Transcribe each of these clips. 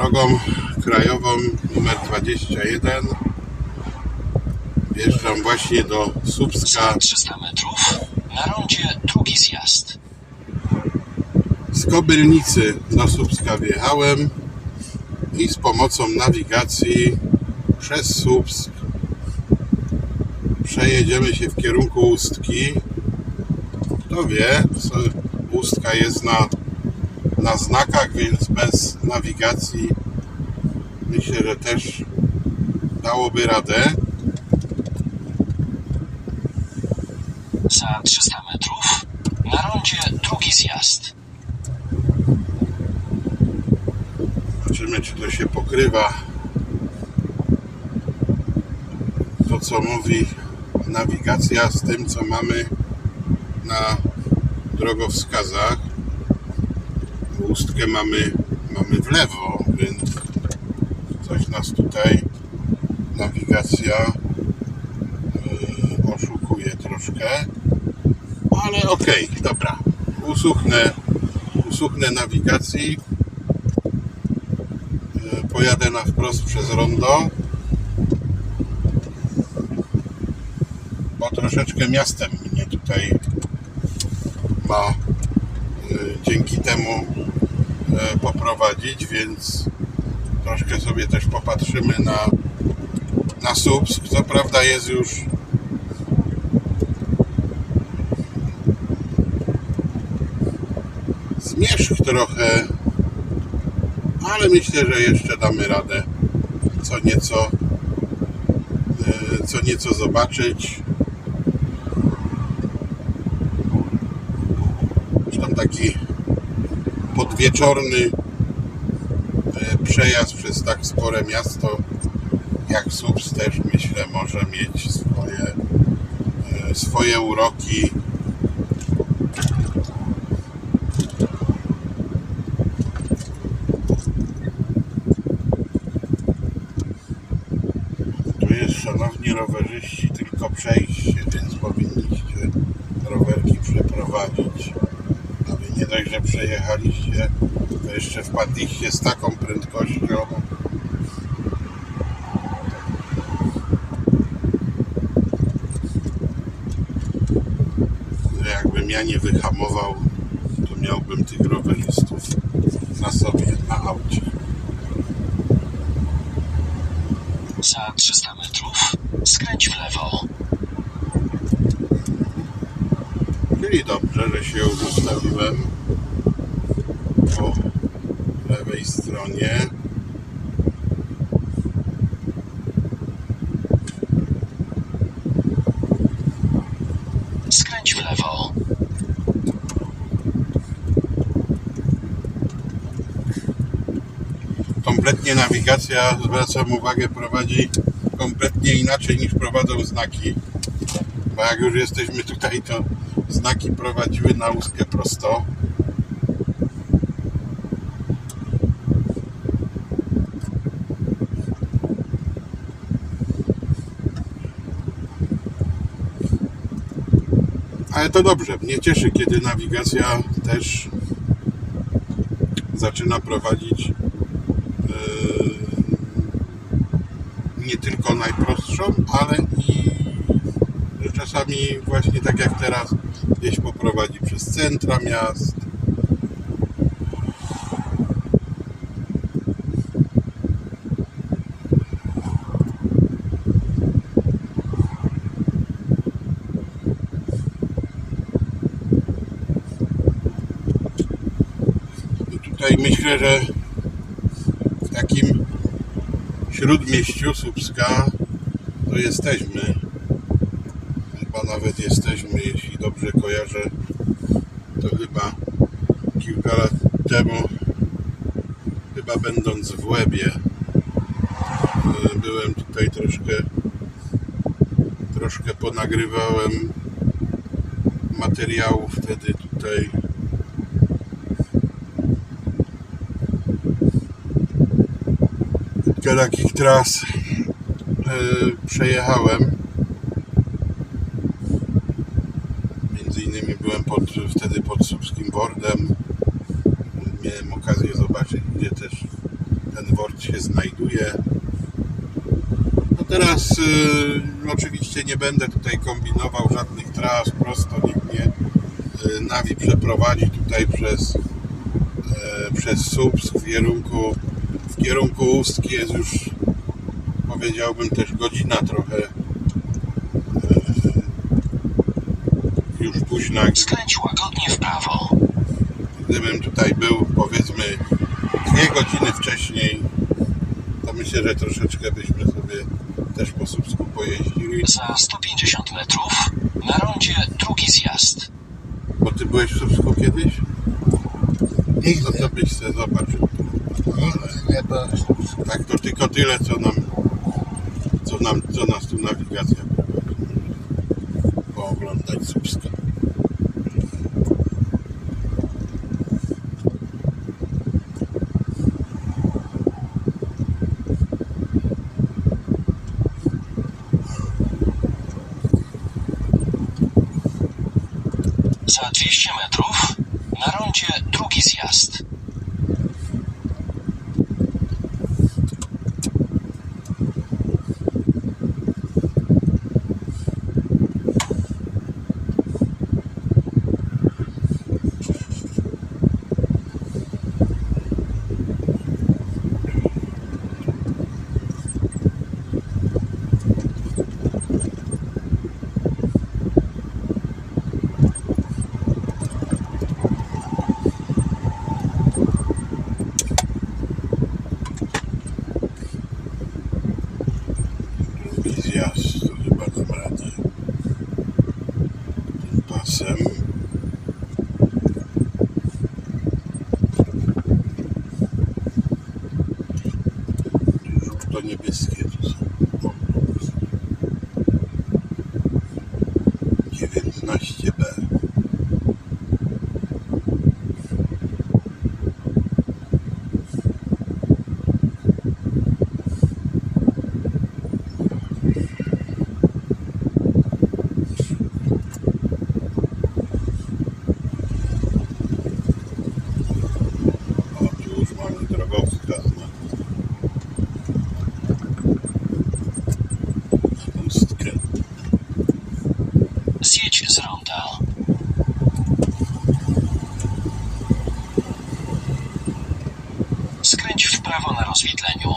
Drogą krajową numer 21 wjeżdżam właśnie do Słupska 300 metrów. Na rondzie drugi zjazd. z Kobylnicy do Słupska wjechałem i z pomocą nawigacji przez Słupsk przejedziemy się w kierunku Ustki. Kto wie, co Ustka jest na, na znakach, więc bez nawigacji myślę, że też dałoby radę. Za 300 metrów. Na rondzie drugi zjazd. Zobaczymy, czy to się pokrywa. To, co mówi nawigacja, z tym, co mamy na drogowskazach. Ustkę mamy, mamy w lewo, więc coś nas tutaj nawigacja yy, oszukuje troszkę. Ale okej, dobra. Usłuchnę, usłuchnę nawigacji pojadę na wprost przez rondo bo troszeczkę miastem mnie tutaj ma y, dzięki temu poprowadzić, więc troszkę sobie też popatrzymy na na Słupsk. Co prawda jest już zmierzch trochę ale myślę, że jeszcze damy radę co nieco e, co nieco zobaczyć zresztą taki podwieczorny e, przejazd przez tak spore miasto jak Słupsk też myślę może mieć swoje e, swoje uroki. Tu jest, szanowni rowerzyści, tylko przejście, więc powinniście A wy nie dość, że przejechaliście, to jeszcze wpadliście z taką prędkością. Jakbym ja nie wyhamował, to miałbym tych rowerzystów na sobie, na aucie. Za 300 metrów. Skręć w lewo. Czyli dobrze, że się ustawiłem po lewej stronie. Skręć w lewo. Kompletnie nawigacja, zwracam uwagę, prowadzi kompletnie inaczej niż prowadzą znaki. Bo jak już jesteśmy tutaj, to znaki prowadziły na ustkę prosto. Ale to dobrze, mnie cieszy, kiedy nawigacja też zaczyna prowadzić yy, nie tylko najprostszą, ale i czasami właśnie tak jak teraz gdzieś poprowadzi przez centra miast. I tutaj myślę, że w takim śródmieściu Słupska to jesteśmy. Chyba nawet jesteśmy, jeśli dobrze kojarzę, to chyba kilka lat temu, chyba będąc w Łebie, y, byłem tutaj troszkę troszkę ponagrywałem materiałów wtedy tutaj kilka takich tras e, przejechałem. Między innymi byłem pod, wtedy pod Słupskim Bordem. Miałem okazję zobaczyć, gdzie też ten wort się znajduje. No teraz y, oczywiście nie będę tutaj kombinował żadnych tras, prosto niech mnie y, Nawi przeprowadzi tutaj przez, e, przez Słupsk w kierunku, w kierunku Ustki jest już powiedziałbym też godzina trochę już późna, Skręć łagodnie w prawo. gdybym tutaj był powiedzmy dwie godziny wcześniej, to myślę, że troszeczkę byśmy sobie też po Słupsku pojeździli. Za 150 metrów na rondzie drugi zjazd. Bo ty byłeś w Słupsku kiedyś? No Nigdy, to byś se zobaczył. nigdy nie byłem. Tak to tylko tyle, co nam, co nam, co nas tu nawigacja prowadzi. Pooglądać Słupska. Za 200 metrów na rondzie drugi zjazd. Drugi zjazd, to chyba dam radę. Tym pasem. Żółto-niebieskie tu są. O, 19B. O, tu już mamy drogowskaz na na pustkę. Zjedź z ronda. Skręć w rozwidleniu.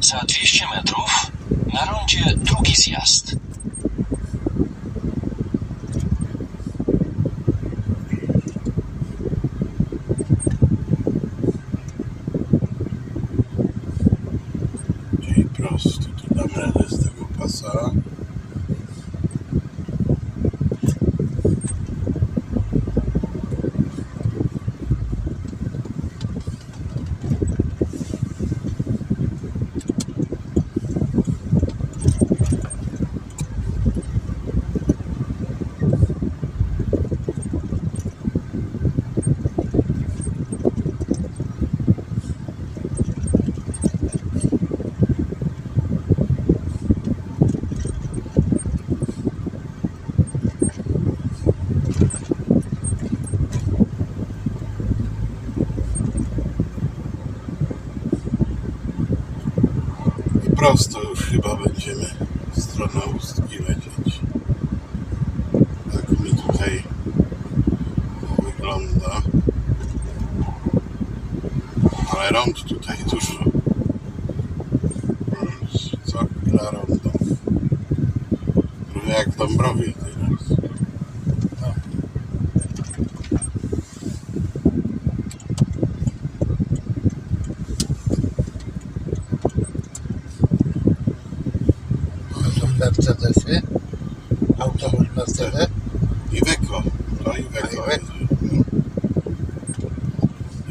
Za 200 metrów na rondzie drugi zjazd. Prosto już chyba będziemy w stronę Ustki lecieć. Tak mi tutaj wygląda. Ale rąd tutaj dużo. Co chwila rondo. Trochę jak w Dąbrowie teraz. To są Mercedesy. Autobus Mercedes. Iveco. To Iveco. A, Iveco. No.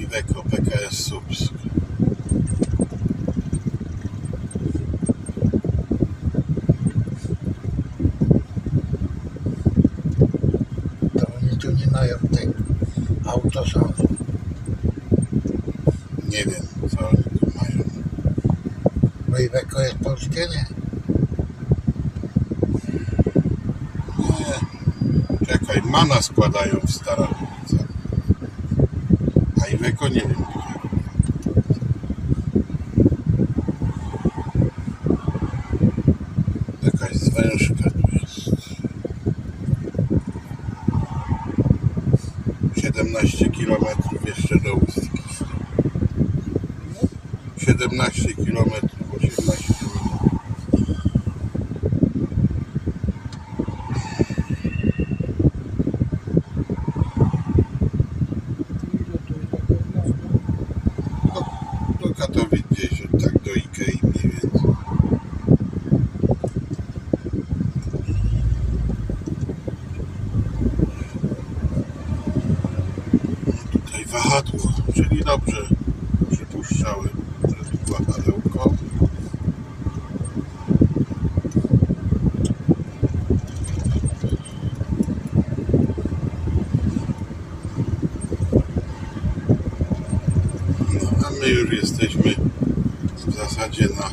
Iveco PKS Subsk. To oni tu nie mają tych autosalów. Nie wiem, co oni Bo Iveco jest polskie, nie? Nie. Czekaj, mana składają w Starachowicach. A Iweko nie wiem gdzie. Tu jest. 17 km jeszcze do Ustki. 17 km, 18 minut. do Katowic gdzieś, od tak do Ikei mniej więcej. No tutaj wahadło, czyli dobrze że tu wahadełko. No, a my już jesteśmy w zasadzie na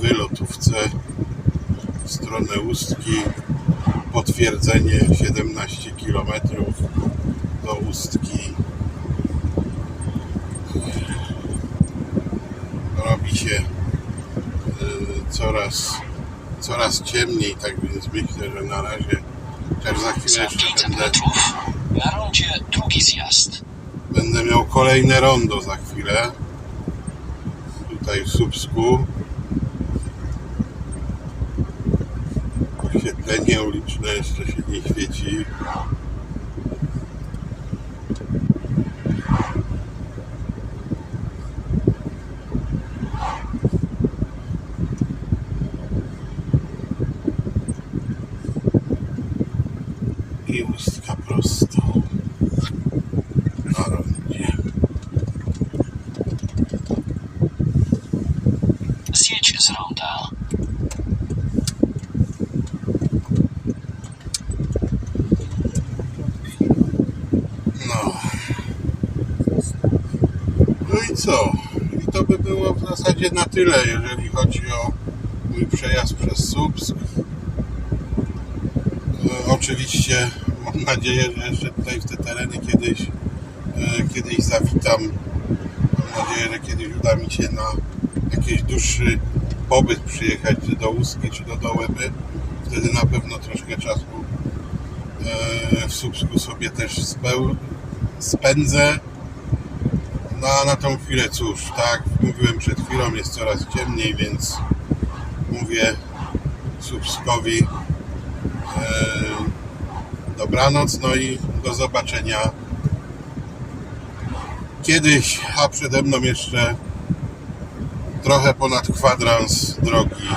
wylotówce w stronę Ustki. Potwierdzenie 17 km do Ustki. Robi się y, coraz, coraz ciemniej, tak więc myślę, że na razie też za chwilę jeszcze 500 będę na rondzie drugi zjazd. Będę miał kolejne rondo za chwilę. Tutaj w Słupsku. Oświetlenie uliczne jeszcze się nie świeci. I ustka prosto na rondzie. Zjedź z ronda. No. No i co? I to by było w zasadzie na tyle, jeżeli chodzi o mój przejazd przez Słupsk. E, oczywiście mam nadzieję, że jeszcze tutaj w te tereny kiedyś, e, kiedyś zawitam. Mam nadzieję, że kiedyś uda mi się na jakiś dłuższy pobyt przyjechać czy do Ustki, czy do Dołeby. Wtedy na pewno troszkę czasu e, w Słupsku sobie też spędzę. No a na tą chwilę cóż, tak mówiłem przed chwilą, jest coraz ciemniej, więc mówię Słupskowi e, dobranoc, no i do zobaczenia kiedyś, a przede mną jeszcze trochę ponad kwadrans drogi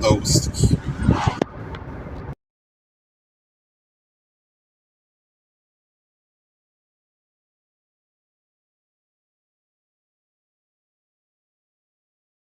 do Ustki.